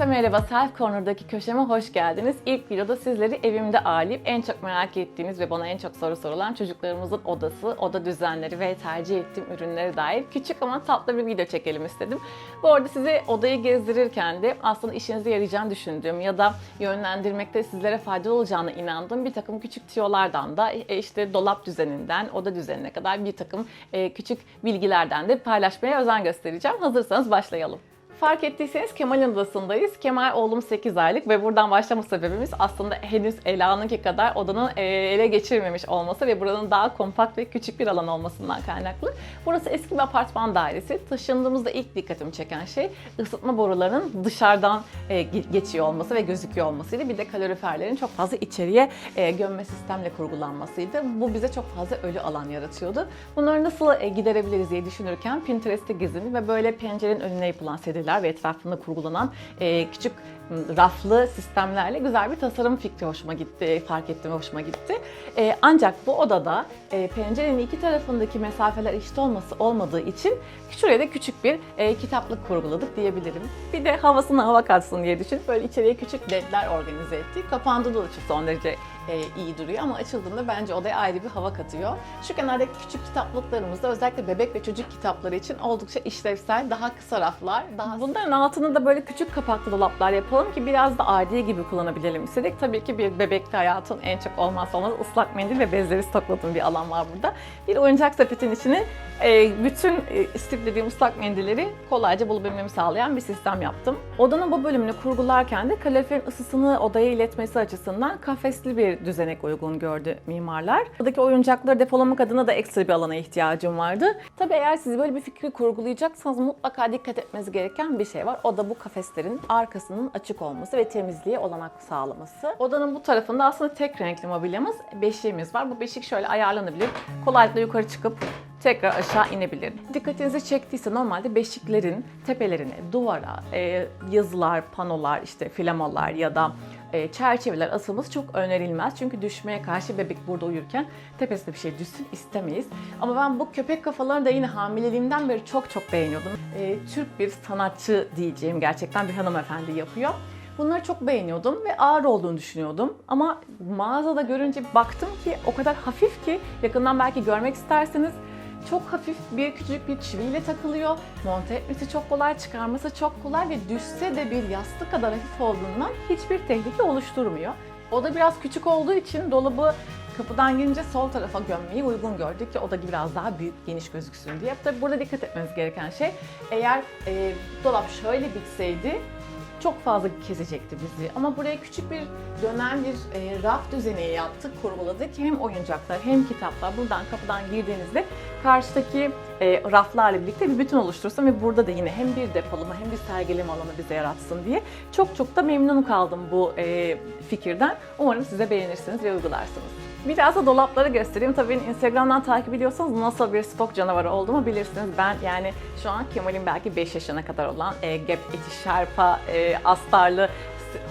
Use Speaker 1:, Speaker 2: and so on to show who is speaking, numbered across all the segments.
Speaker 1: Herkese merhaba, Self Corner'daki köşeme hoş geldiniz. İlk videoda sizleri evimde ağırlayıp en çok merak ettiğiniz ve bana en çok soru sorulan çocuklarımızın odası, oda düzenleri ve tercih ettiğim ürünlere dair küçük ama tatlı bir video çekelim istedim. Bu arada size odayı gezdirirken de aslında işinize yarayacağını düşündüğüm ya da yönlendirmekte sizlere faydalı olacağına inandığım bir takım küçük tiyolardan da e, işte dolap düzeninden oda düzenine kadar bir takım e, küçük bilgilerden de paylaşmaya özen göstereceğim. Hazırsanız başlayalım. Fark ettiyseniz Kemal'in odasındayız. Kemal oğlum 8 aylık ve buradan başlama sebebimiz aslında henüz Ela'nınki kadar odanın e, ele geçirmemiş olması ve buranın daha kompakt ve küçük bir alan olmasından kaynaklı. Burası eski bir apartman dairesi. Taşındığımızda ilk dikkatimi çeken şey ısıtma borularının dışarıdan e, ge- geçiyor olması ve gözüküyor olmasıydı. Bir de kaloriferlerin çok fazla içeriye e, gömme sistemle kurgulanmasıydı. Bu bize çok fazla ölü alan yaratıyordu. Bunları nasıl giderebiliriz diye düşünürken Pinterest'te gezindim ve böyle pencerenin önüne yapılan ve etrafında kurgulanan e, küçük m, raflı sistemlerle güzel bir tasarım fikri hoşuma gitti, fark ettim hoşuma gitti. E, ancak bu odada e, pencerenin iki tarafındaki mesafeler eşit olması olmadığı için şuraya da küçük bir e, kitaplık kurguladık diyebilirim. Bir de havasına hava katsın diye düşünüp böyle içeriye küçük ledler organize ettik. Kapandığında da son derece e, iyi duruyor ama açıldığında bence odaya ayrı bir hava katıyor. Şu kenardaki küçük kitaplıklarımızda özellikle bebek ve çocuk kitapları için oldukça işlevsel, daha kısa raflar. Daha... Bunların altını da böyle küçük kapaklı dolaplar yapalım ki biraz da adi gibi kullanabilelim istedik. Tabii ki bir bebekte hayatın en çok olmazsa olmazı ıslak mendil ve bezleri stokladığım bir alan var burada. Bir oyuncak sepetin içine e, bütün e, istiplediğim ıslak mendilleri kolayca bulabilmemi sağlayan bir sistem yaptım. Odanın bu bölümünü kurgularken de kaloriferin ısısını odaya iletmesi açısından kafesli bir düzenek uygun gördü mimarlar. Buradaki oyuncakları depolamak adına da ekstra bir alana ihtiyacım vardı. Tabii eğer siz böyle bir fikri kurgulayacaksanız mutlaka dikkat etmeniz gereken bir şey var. O da bu kafeslerin arkasının açık olması ve temizliğe olanak sağlaması. Odanın bu tarafında aslında tek renkli mobilyamız, beşiğimiz var. Bu beşik şöyle ayarlanabilir. Kolaylıkla yukarı çıkıp tekrar aşağı inebilir. Dikkatinizi çektiyse normalde beşiklerin tepelerine, duvara, e, yazılar, panolar, işte flamalar ya da çerçeveler asılması çok önerilmez. Çünkü düşmeye karşı bebek burada uyurken tepesinde bir şey düşsün istemeyiz. Ama ben bu köpek kafalarını da yine hamileliğimden beri çok çok beğeniyordum. E, Türk bir sanatçı diyeceğim gerçekten bir hanımefendi yapıyor. Bunları çok beğeniyordum ve ağır olduğunu düşünüyordum. Ama mağazada görünce baktım ki o kadar hafif ki yakından belki görmek isterseniz çok hafif bir küçük bir çiviyle takılıyor. Monte etmesi çok kolay, çıkarması çok kolay ve düşse de bir yastık kadar hafif olduğundan hiçbir tehlike oluşturmuyor. O da biraz küçük olduğu için dolabı kapıdan girince sol tarafa gömmeyi uygun gördük ki o da biraz daha büyük, geniş gözüksün diye. Tabii burada dikkat etmeniz gereken şey eğer e, dolap şöyle bitseydi çok fazla kesecekti bizi. Ama buraya küçük bir dönen bir e, raf düzeni yaptık, kurguladık. Hem oyuncaklar hem kitaplar buradan kapıdan girdiğinizde karşıdaki e, raflarla birlikte bir bütün oluştursun ve burada da yine hem bir depolama hem bir sergileme alanı bize yaratsın diye. Çok çok da memnun kaldım bu e, fikirden. Umarım siz de beğenirsiniz ve uygularsınız. Biraz da dolapları göstereyim. Tabii Instagram'dan takip ediyorsanız nasıl bir stok canavarı olduğumu bilirsiniz. Ben yani şu an Kemal'in belki 5 yaşına kadar olan e, Gap eti, şarpa, e, astarlı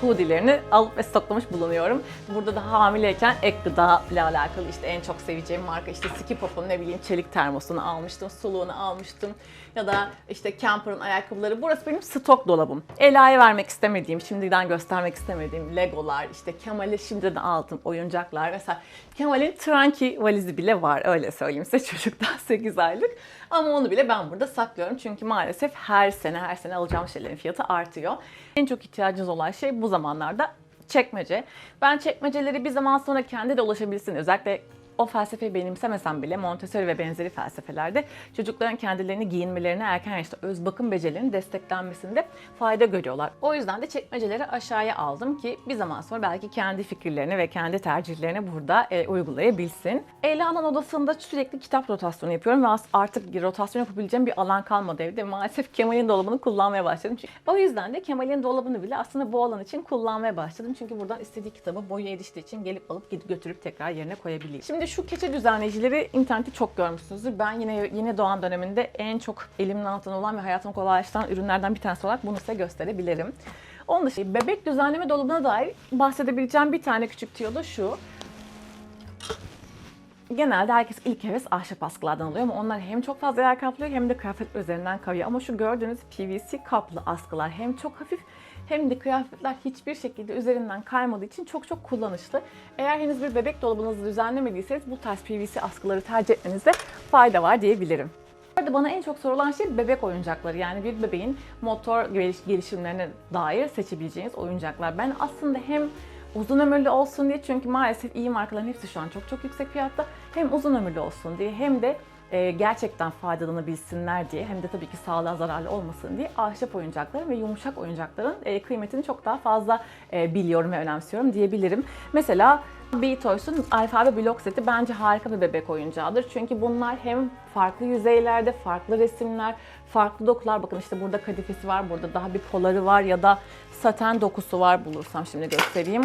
Speaker 1: hoodie'lerini alıp ve stoklamış bulunuyorum. Burada da hamileyken ek gıda ile alakalı işte en çok seveceğim marka işte Skipop'un ne bileyim çelik termosunu almıştım, suluğunu almıştım ya da işte Camper'ın ayakkabıları. Burası benim stok dolabım. Ela'ya vermek istemediğim, şimdiden göstermek istemediğim Legolar, işte Kemal'e şimdiden aldığım oyuncaklar mesela Kemal'in Trunky valizi bile var öyle söyleyeyim size çocuktan 8 aylık. Ama onu bile ben burada saklıyorum çünkü maalesef her sene her sene alacağım şeylerin fiyatı artıyor. En çok ihtiyacınız olan şey bu zamanlarda çekmece. Ben çekmeceleri bir zaman sonra kendi de ulaşabilsin. Özellikle o felsefeyi benimsemesem bile Montessori ve benzeri felsefelerde çocukların kendilerini giyinmelerine erken yaşta öz bakım becerilerinin desteklenmesinde fayda görüyorlar. O yüzden de çekmeceleri aşağıya aldım ki bir zaman sonra belki kendi fikirlerini ve kendi tercihlerini burada e, uygulayabilsin. Ela'nın odasında sürekli kitap rotasyonu yapıyorum ve artık rotasyon yapabileceğim bir alan kalmadı evde. Maalesef Kemal'in dolabını kullanmaya başladım. Çünkü o yüzden de Kemal'in dolabını bile aslında bu alan için kullanmaya başladım. Çünkü buradan istediği kitabı boyu eriştiği için gelip alıp götürüp tekrar yerine koyabiliyor. Şimdi şu keçe düzenleyicileri internette çok görmüşsünüzdür. Ben yine yeni doğan döneminde en çok elimin altında olan ve hayatımı kolaylaştıran ürünlerden bir tanesi olarak bunu size gösterebilirim. Onun dışında bebek düzenleme dolabına dair bahsedebileceğim bir tane küçük tüyo da şu. Genelde herkes ilk heves ahşap askılardan alıyor ama onlar hem çok fazla yer kaplıyor hem de kıyafet üzerinden kayıyor. Ama şu gördüğünüz PVC kaplı askılar hem çok hafif hem de kıyafetler hiçbir şekilde üzerinden kaymadığı için çok çok kullanışlı. Eğer henüz bir bebek dolabınızı düzenlemediyseniz bu tarz PVC askıları tercih etmenizde fayda var diyebilirim. Bu arada bana en çok sorulan şey bebek oyuncakları. Yani bir bebeğin motor geliş- gelişimlerine dair seçebileceğiniz oyuncaklar. Ben aslında hem uzun ömürlü olsun diye çünkü maalesef iyi markaların hepsi şu an çok çok yüksek fiyatta. Hem uzun ömürlü olsun diye hem de e, gerçekten faydalanabilsinler diye hem de tabii ki sağlığa zararlı olmasın diye ahşap oyuncakların ve yumuşak oyuncakların e, kıymetini çok daha fazla e, biliyorum ve önemsiyorum diyebilirim. Mesela B-Toys'un alfabe blok seti bence harika bir bebek oyuncağıdır. Çünkü bunlar hem farklı yüzeylerde, farklı resimler, farklı dokular. Bakın işte burada kadifesi var, burada daha bir poları var ya da saten dokusu var bulursam şimdi göstereyim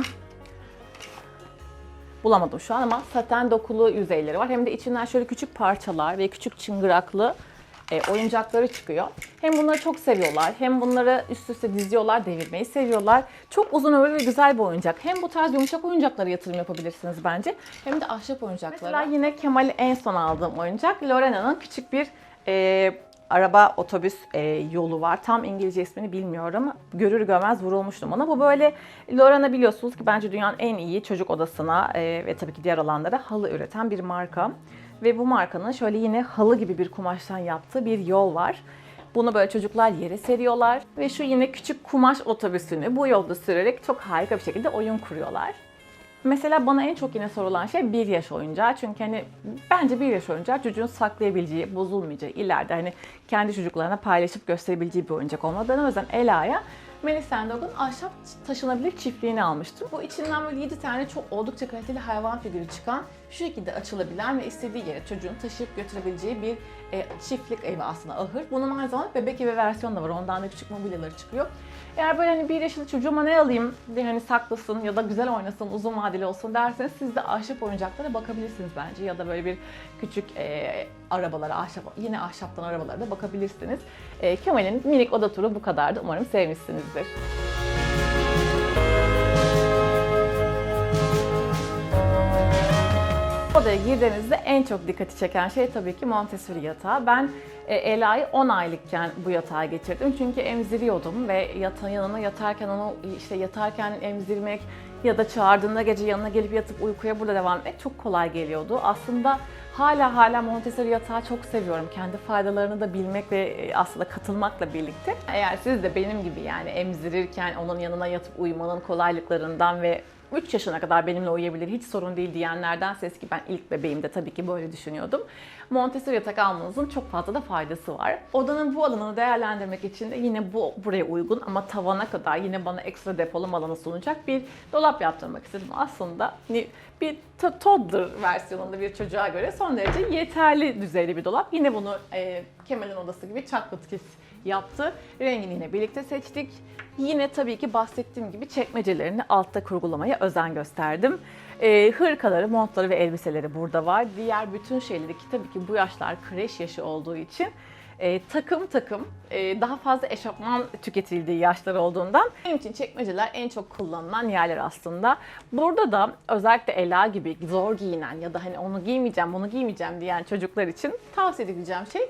Speaker 1: bulamadım şu an ama saten dokulu yüzeyleri var. Hem de içinden şöyle küçük parçalar ve küçük çıngıraklı e, oyuncakları çıkıyor. Hem bunları çok seviyorlar, hem bunları üst üste diziyorlar, devirmeyi seviyorlar. Çok uzun ömürlü ve güzel bir oyuncak. Hem bu tarz yumuşak oyuncaklara yatırım yapabilirsiniz bence. Hem de ahşap oyuncaklara. Mesela yine Kemal'i en son aldığım oyuncak Lorena'nın küçük bir e, araba otobüs e, yolu var. Tam İngilizce ismini bilmiyorum. Görür görmez vurulmuştum ona. Bu böyle Lorana biliyorsunuz ki bence dünyanın en iyi çocuk odasına e, ve tabii ki diğer alanlara halı üreten bir marka. Ve bu markanın şöyle yine halı gibi bir kumaştan yaptığı bir yol var. Bunu böyle çocuklar yere seriyorlar ve şu yine küçük kumaş otobüsünü bu yolda sürerek çok harika bir şekilde oyun kuruyorlar. Mesela bana en çok yine sorulan şey bir yaş oyuncağı. Çünkü hani bence bir yaş oyuncağı çocuğun saklayabileceği, bozulmayacağı, ileride hani kendi çocuklarına paylaşıp gösterebileceği bir oyuncak olmalı. Ben o yüzden Ela'ya Melis Sandog'un ahşap taşınabilir çiftliğini almıştım. Bu içinden böyle 7 tane çok oldukça kaliteli hayvan figürü çıkan, şu şekilde açılabilen ve istediği yere çocuğun taşıyıp götürebileceği bir e, çiftlik evi aslında ahır. Bunun aynı zamanda bebek evi versiyonu da var. Ondan da küçük mobilyaları çıkıyor. Eğer böyle hani bir yaşında çocuğuma ne alayım diye hani saklasın ya da güzel oynasın, uzun vadeli olsun derseniz siz de ahşap oyuncaklara bakabilirsiniz bence. Ya da böyle bir küçük e, arabalara, ahşap, yine ahşaptan arabalara da bakabilirsiniz. E, Kemal'in minik oda turu bu kadardı. Umarım sevmişsinizdir. Odaya girdiğinizde en çok dikkati çeken şey tabii ki Montessori yatağı. Ben e, Ela'yı 10 aylıkken bu yatağa geçirdim. Çünkü emziriyordum ve yatağın yanına yatarken onu işte yatarken emzirmek ya da çağırdığında gece yanına gelip yatıp uykuya burada devam etmek çok kolay geliyordu. Aslında hala hala Montessori yatağı çok seviyorum. Kendi faydalarını da bilmek ve e, aslında katılmakla birlikte. Eğer siz de benim gibi yani emzirirken onun yanına yatıp uyumanın kolaylıklarından ve 3 yaşına kadar benimle uyuyabilir, hiç sorun değil diyenlerdenseniz ki ben ilk bebeğimde tabii ki böyle düşünüyordum. Montessori yatak almanızın çok fazla da faydası var. Odanın bu alanını değerlendirmek için de yine bu buraya uygun ama tavana kadar yine bana ekstra depolama alanı sunacak bir dolap yaptırmak istedim. Aslında hani bir to- toddler versiyonunda bir çocuğa göre son derece yeterli düzeyde bir dolap. Yine bunu e, Kemal'in odası gibi chocolate kiss yaptı. Rengini yine birlikte seçtik. Yine tabii ki bahsettiğim gibi çekmecelerini altta kurgulamaya özen gösterdim. Ee, hırkaları, montları ve elbiseleri burada var. Diğer bütün şeyleri ki tabii ki bu yaşlar kreş yaşı olduğu için e, takım takım e, daha fazla eşofman tüketildiği yaşlar olduğundan benim için çekmeceler en çok kullanılan yerler aslında. Burada da özellikle Ela gibi zor giyinen ya da hani onu giymeyeceğim bunu giymeyeceğim diyen çocuklar için tavsiye edeceğim şey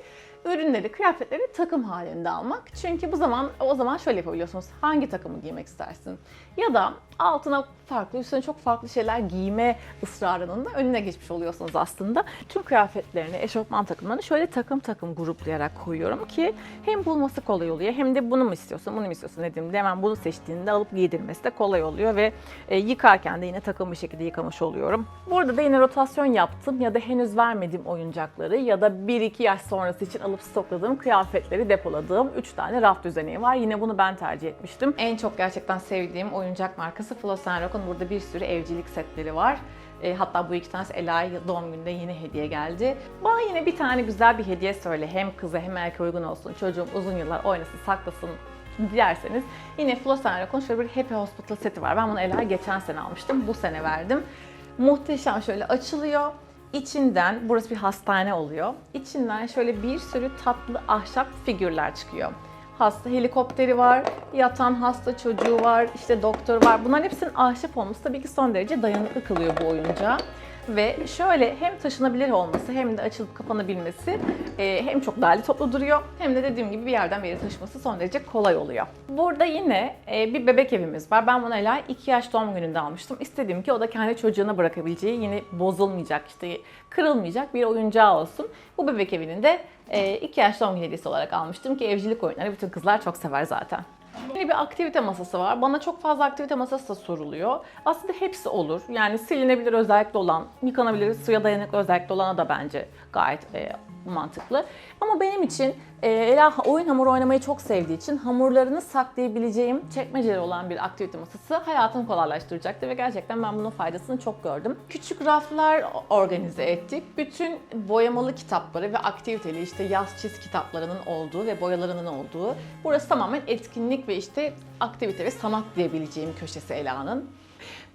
Speaker 1: ürünleri, kıyafetleri takım halinde almak. Çünkü bu zaman o zaman şöyle yapabiliyorsunuz. Hangi takımı giymek istersin? Ya da altına farklı, üstüne çok farklı şeyler giyme ısrarının da önüne geçmiş oluyorsunuz aslında. Tüm kıyafetlerini, eşofman takımlarını şöyle takım takım gruplayarak koyuyorum ki hem bulması kolay oluyor hem de bunu mu istiyorsun, bunu mu istiyorsun dediğimde hemen bunu seçtiğinde alıp giydirmesi de kolay oluyor ve e, yıkarken de yine takım bir şekilde yıkamış oluyorum. Burada da yine rotasyon yaptım ya da henüz vermediğim oyuncakları ya da 1-2 yaş sonrası için alıp stokladığım kıyafetleri depoladığım 3 tane raf düzeneği var. Yine bunu ben tercih etmiştim. En çok gerçekten sevdiğim oyuncak markası Floss Rock'un burada bir sürü evcilik setleri var. E, hatta bu iki tanesi Ela'ya doğum gününde yine hediye geldi. Bana yine bir tane güzel bir hediye söyle. Hem kıza hem erkeğe uygun olsun. Çocuğum uzun yıllar oynasın, saklasın dilerseniz yine Floss Rock'un şöyle bir Happy Hospital seti var. Ben bunu Ela'ya geçen sene almıştım. Bu sene verdim. Muhteşem şöyle açılıyor. İçinden, burası bir hastane oluyor. İçinden şöyle bir sürü tatlı ahşap figürler çıkıyor. Hasta helikopteri var, yatan hasta çocuğu var, işte doktor var. Bunların hepsinin ahşap olması tabii ki son derece dayanıklı kılıyor bu oyuncağı. Ve şöyle hem taşınabilir olması hem de açılıp kapanabilmesi e, hem çok değerli toplu duruyor hem de dediğim gibi bir yerden bir yere taşıması son derece kolay oluyor. Burada yine e, bir bebek evimiz var. Ben bunu Ela 2 yaş doğum gününde almıştım. İstedim ki o da kendi çocuğuna bırakabileceği yine bozulmayacak işte kırılmayacak bir oyuncağı olsun. Bu bebek evinin de 2 yaş doğum günü hediyesi olarak almıştım ki evcilik oyunları bütün kızlar çok sever zaten. Yine bir aktivite masası var. Bana çok fazla aktivite masası da soruluyor. Aslında hepsi olur. Yani silinebilir özellikle olan, yıkanabilir, suya dayanıklı özellikle olana da bence gayet e, mantıklı. Ama benim için e, Ela oyun hamuru oynamayı çok sevdiği için hamurlarını saklayabileceğim çekmeceleri olan bir aktivite masası hayatını kolaylaştıracaktı ve gerçekten ben bunun faydasını çok gördüm. Küçük raflar organize ettik. Bütün boyamalı kitapları ve aktiviteli işte yaz çiz kitaplarının olduğu ve boyalarının olduğu. Burası tamamen etkinlik ve işte aktivite ve sanat diyebileceğim köşesi Ela'nın.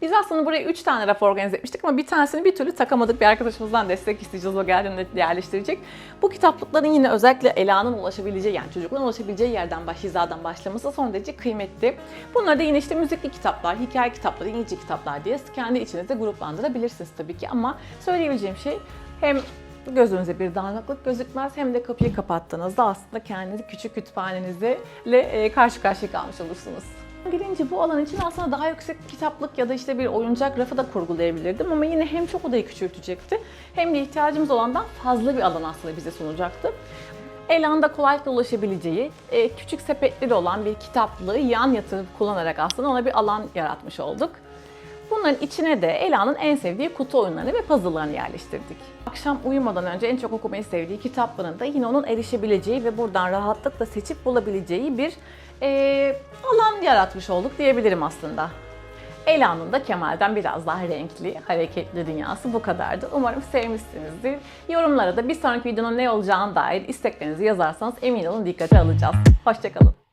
Speaker 1: Biz aslında buraya 3 tane raf organize etmiştik ama bir tanesini bir türlü takamadık. Bir arkadaşımızdan destek isteyeceğiz. O geldiğinde yerleştirecek. Bu kitaplıkların yine özellikle Ela'nın ulaşabileceği yani çocukların ulaşabileceği yerden baş, hizadan başlaması son derece kıymetli. Bunları da yine işte müzikli kitaplar, hikaye kitapları, İngilizce kitaplar diye kendi içinizde gruplandırabilirsiniz tabii ki. Ama söyleyebileceğim şey hem gözünüze bir dağınıklık gözükmez hem de kapıyı kapattığınızda aslında kendinizi küçük kütüphanenizle e, karşı karşıya kalmış olursunuz. Girince bu alan için aslında daha yüksek kitaplık ya da işte bir oyuncak rafı da kurgulayabilirdim ama yine hem çok odayı küçültecekti hem de ihtiyacımız olandan fazla bir alan aslında bize sunacaktı. Elanda kolaylıkla ulaşabileceği, e, küçük sepetleri olan bir kitaplığı yan yatırıp kullanarak aslında ona bir alan yaratmış olduk. Bunların içine de Ela'nın en sevdiği kutu oyunlarını ve puzzle'larını yerleştirdik. Akşam uyumadan önce en çok okumayı sevdiği kitaplarını da yine onun erişebileceği ve buradan rahatlıkla seçip bulabileceği bir e, alan yaratmış olduk diyebilirim aslında. Ela'nın da Kemal'den biraz daha renkli, hareketli dünyası bu kadardı. Umarım sevmişsinizdir. Yorumlara da bir sonraki videonun ne olacağına dair isteklerinizi yazarsanız emin olun dikkate alacağız. Hoşçakalın.